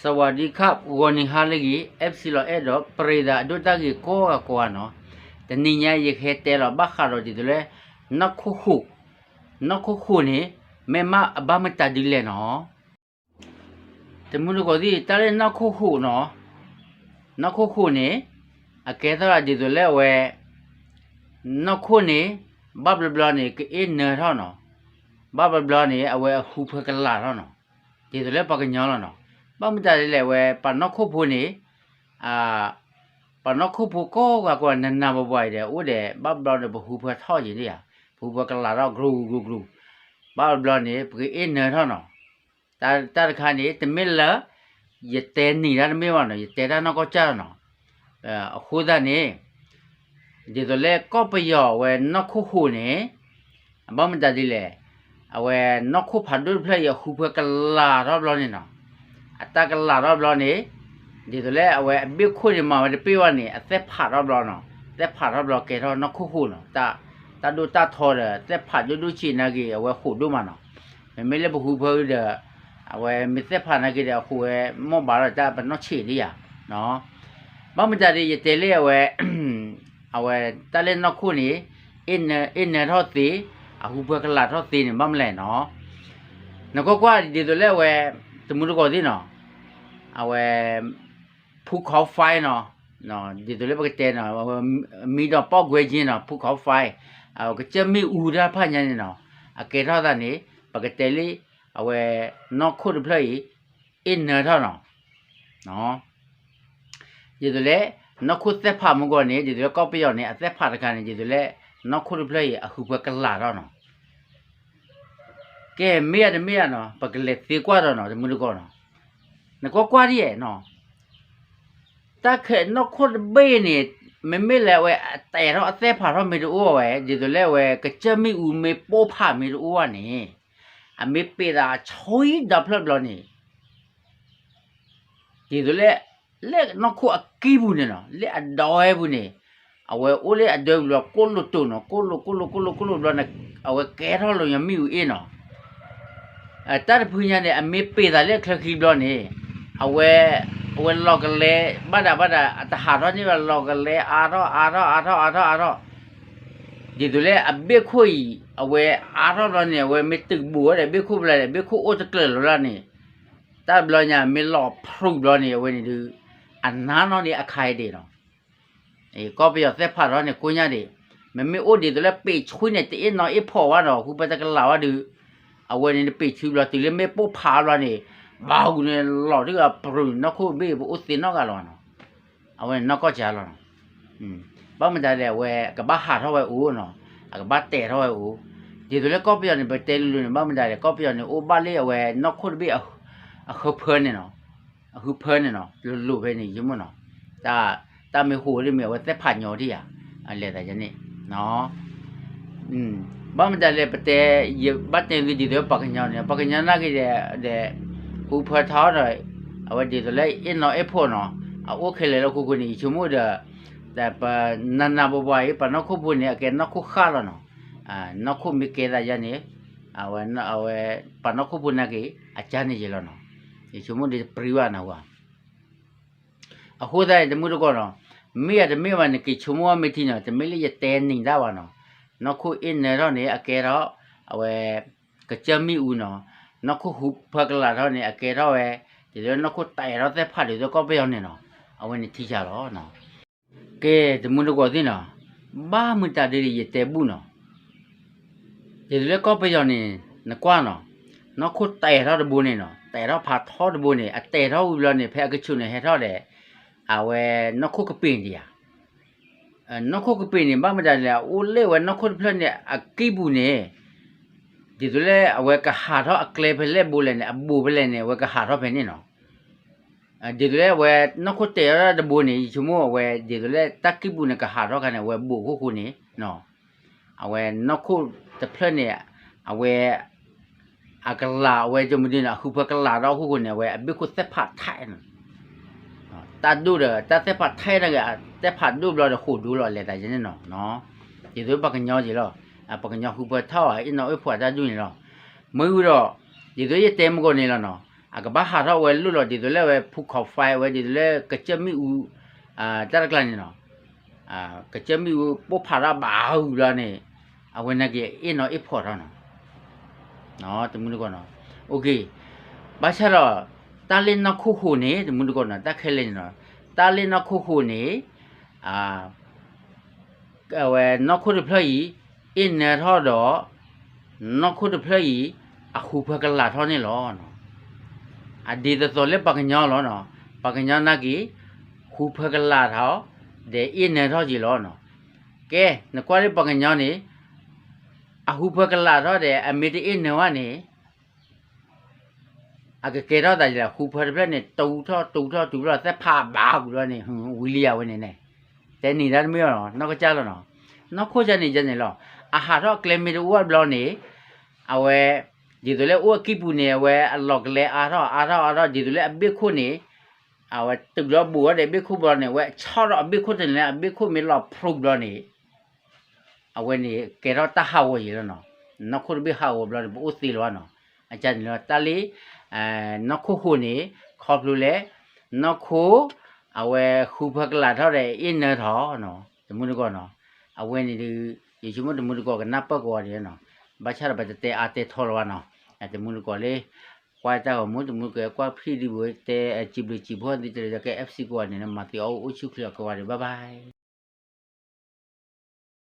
สวัสดีครับวันนี้ฮาเลกีเอฟซีโรเอดอปริดาดูตากีโกกโกวานอแต่นี่เนี่ยยังเฮเตลบักคารอดิตุเลนักคู่คู่นักคู่คู่นี่แม่มาบ้ามตัดดิเลนอแต่มุลกอดีตาเลนักคู่คู่เนาะนักคู่คู่นี่อเกตราดิตุเลเวนักคู่นี่บับลบลอนี่ก็เอ็นเนอร์เท่าเนาะบับลบลอนี่เอาไว้คู่เพื่อกันลาเท่าเนาะดิตุเลปากกันยอแล้วเนาะ ဘာမတလေးလဲဝဲပနောက်ခုဖို့နေအာပနောက်ခုဖို့ကောကကောနနဘဘွိုင်တယ်ဦးတယ်ဘဘလနေဘဟူဖထောက်ရင်လေဟူဖကလာတော့ဂရူဂရူဂရူဘဘလနေပကအင်းနေတော့နော်တာတာခါနေတမစ်လာရတဲနေတာတမေဝနော်ရတဲတာတော့ကောကြတော့နော်အဲအခုဒါနေဒီတော့လေကောပယောဝဲနခုခုနေဘာမတဒီလေအဝဲနခုဖတ်ဒုဖလရခုဖကလာတော့ဘလောနေနော် အတကလာတော့ဘလောနေဒီတော့လေအဝဲအဘိခုနေမှာဝဲပြေဝနေအသက်ဖတ်တော့ဘလောနော်သက်ဖတ်တော့ဘလောကေတော့နခုခုနော်တာတာဒုတာထော်တယ်သက်ဖတ်ဒုဒုချီနာကြီးအဝဲခုဒုမနော်မေလေဘခုဖေးတယ်အဝဲမသက်ဖတ်နာကြီးတဲ့ခုဝဲမောဘာတော့တာဘနောချီလေးရနော်ဘာမကြတဲ့ရတဲလေးဝဲအဝဲတလည်းနောက်ခုနေအင်းအင်းတော့သေးအခုဘကလာတော့သေးနေမမလဲနော်ငကောကွာဒီတို့လဲဝဲတမှုတော့ဒီနော်အဝဲဖူခေါဖိုင်းနော်နော်ဒီတို့လဲဘကတဲနော် မီတော့ပောက်ခွဲခြင်းနော်ဖူခေါဖိုင်းအကချမီဦးရဖညာနေနော်အကေတော့တာနေဘကတဲလေးအဝဲနောက်ခုဖလိုက်အင်းတော့နော်နော်ဒီလိုလေနောက်ခုသက်ဖာမကောနေဒီလိုကောက်ပြောနေအသက်ဖာတခါနေဒီလိုလေနောက်ခုပလက်ရအခုဘကလာတော့နော်ကဲမေရမေရနော်ပကလက်သေးကွာတော့နော်ဒီမလို့ကောနော် ငကောကွာရီရဲ့နော်တက်ခဲနောက်ခုဘေးနေမမေလဲဝဲတဲတော့အသက်ဖာတော့မေတို့ဝဲဒီလိုလေဝဲကချမီဦးမေပိုးဖာမေတို့ဝနေအမေပေတာချွိဒဖလဘလနေဒီလိုလေလက်နော်ခုအကီးဘူးနေနော်လက်အတော်ရဲ့ဘူးနေအဝဲအိုးလက်အတော်ဘူးလို့ကိုလိုတုံနော်ကိုလိုကိုလိုကိုလိုကိုလိုဘလနဲ့အဝဲကဲတော့လို့ရမိဦးအင်းနော်အဲတတ်ဖူးညာနဲ့အမေပေတာလက်ခလခီဘလနေ အဝဲအဝဲလောက်ကလေးဘာဒါဘာဒါအတဟာတော့နေလောက်ကလေးအာတော့အာတော့အာတော့အာတော့အာတော့ဒီတို့လေအဘေခွေအဝဲအာတော့တော့နေဝဲမตึกဘူတဲ့ဘေခုဘလာတဲ့ဘေခုအိုတကလလောလာနေတတ်ဘလညာမေလောဖရုဘလနေဝဲနေဒီအနာနော်ဒီအခိုင်တယ်နော်အေကောပြရသက်ဖတ်တော့နေကိုညာဒီမမေအိုဒီတော့ပေချွေးနေတေးနော်အဖော်ဝါတော့ခုပတကလာဝဒီအဝဲနေပေချူလာတီလေမေပို့ဖာလာနေ ဘာဘူးနေလော်ဒီကပရုနော်ခုဘေးဘူးစင်နော်ကလောနော်အဝဲနော်ကောချာလောနော်อืมဘာမတဲ့ဝဲကဘာဟာတော့ဝဲဦးနော်အကဘာတဲတော့ဝဲဦးဒီတော့လေကောပြရနေပဲတဲလူနေဘာမတဲ့ကောပြရနေအိုပါလေးဝဲနော်ခုဘေးအခုဖဲနေနော် အခုဖဲနေနော်လူလူပဲနေရမနော်ဒါတာမေဟိုလေးမြေဝသက်ဖညော်တိရအလဲတဲ့ယနေ့နော်อืมဘာမတလဲပတဲရဘတ်တယ်ဒီတော့ပကညာနေပကညာနာကြီးတဲ့ တဲ့ဟူဖထားတယ်အဝဒီတလဲအင်းနော်အဖို့နော်အိုခဲလေလို့ခုခုနေချမို့တဲ့တဲ့ပနနာဘဘွားပနခုဖို့နေကဲနခုခါလနော်အာနခုမိကေဒါယနေအဝနအဝပနခုဖို့နေကအချာနေကြလောနော်ဒီချုံမဒီပရိဝနာဝအခုတဲ့တမှုတော့နော်မေရတမေဝနကိချုံမဝမတိနော်တမေလေးရတဲနေတာဝနော်နောက်ခုအင်းနေတော့နေအကဲတော့အဝဲကကြမီဦးနော်နောက်ခုဟုဖကလာတော့နေအကဲတော့ဝဲဒီလိုနောက်ခုတိုင်တော့သက်ဖတ်တယ်တော့ကောပြောင်းနေနော်အဝဲနေထိချတော့နော်ကဲတမှုတော့သိနော်ဘာမတတဲ့ရတဲဘူးနော်ဒီလိုကောပြောင်းနေနကွာနော်နောက်ခုတိုင်တော့ဘူးနေနော်แต่เราพาทอดบุเนี่ยแต่เราเราเนี่ยแพ้กระชุนเนี่ยให้ทอดเลยเอาไว้นกคุกเป็นดิอ่ะเออนกคุกเป็นเนี่ยบ้าไม่ได้แล้วโอ้เล่ว่านกคุกเพื่อนเนี่ยอะกีบุเนี่ย ဒီလိုလေအဝဲကဟာတော့အကလေဖလက်ဘူးလေနဲ့အဘူဖလက်နဲ့ဝဲကဟာတော့ဖနေနော်အဲဒီလိုလေဝဲနခုတေရတဲ့ဘူးနေချမို့ဝဲဒီလိုလေတက်ကိဘူးနဲ့ကဟာတော့ကနေဝဲဘူခုခုနေနော်အဝဲနခုတဖလက်နဲ့အဝဲအကလာဝဲကြမဒီနာခုဖကလာတော့ခုကနေဝဲအဘိခုသက်ဖတ်ထိုင်တာဒူရတာသက်ဖတ်ထိုင်ရကသက်ဖတ်ဒူဘလခုဒူလောလေတာကျင်းနော်နော်ဒီတို့ပကညောကြီးလော အပကညောခုဖထောက်အင်းနော်အဖွာတာဒူနေလောမွေးတော့ဒီတို့ရဲ့တဲမကိုနေလောနော် အကဘာဟာတော့ဝဲလွတ်တော့ဒီတော့လဲဝဲဖုခောက်ဖိုင်ဝဲဒီတော့လဲကချက်မီဦးအာတရကလန်နော်အာကချက်မီဦးပို့ဖာရဘာဟုလာနေအဝဲနကေအင်းနော်အဖော်တော့နော်နော်တမှုကောနော်โอเคဘာချတော့တာလင်းနခုခုနေတမှုကောနော်တက်ခဲလင်းနော်တာလင်းနခုခုနေအာကဝဲနခုရဖလီ အင်းနေထောတော့နခုရဖလီအခုဖကလာထောနေလောနော်အဒီတတော်လက်ပကညောလောနော်ပကညောနာကီခူဖကလာထောဒေအင်းနေထောကြီးလောနော်ကဲနကွာလေးပကညောနေအဟုဖကလာထောတဲ့အမေတီအင်းနေဝနေအကကေတော့တာကြီးလားခူဖရပြနဲ့တူထောတူထောတူတော့သက်ဖပါကူတော့နေဟွန်းဝီလီယာဝင်နေနေတဲနေတာမရောနော်နောက်ကကြလောနော်နောက်ခိုးချနေကြနေလော အာဟာတော့ကလမီတိုဝတ်ဘလောနေအဝဲဒီတို့လေအိုကိပူနေဝဲအလော့ကလေအားတော့အားတော့အားတော့ဒီတို့လေအဘိခုနေအဝဲတူတော့ဘူရတဲ့ဘိခုဘောနေဝဲချောတော့အဘိခုတင်လေအဘိခုမီလော့ဖရုဘောနေအဝဲနေကေတော့တဟဝရနော်နခုဘိဟာဝဘလောဘူစီလောနော်အကြတယ်လောတလီအဲနခုခုနေခေါပလူလေနခုအဝဲခုဖကလာတော့တဲ့အင်းနေတော့နော်ဒီမှုကောနော်အဝဲနေဒီ ယေရှုမတမှုကောကနပကောရနော်ဘာချရဘတဲ့အာတေထောလောနော် at the mun ko le kwa ta ko mu mu ke kwa phi di bo te chibli chi bo di te ke fc ko ne ma ti o u chu khle ko wa bye bye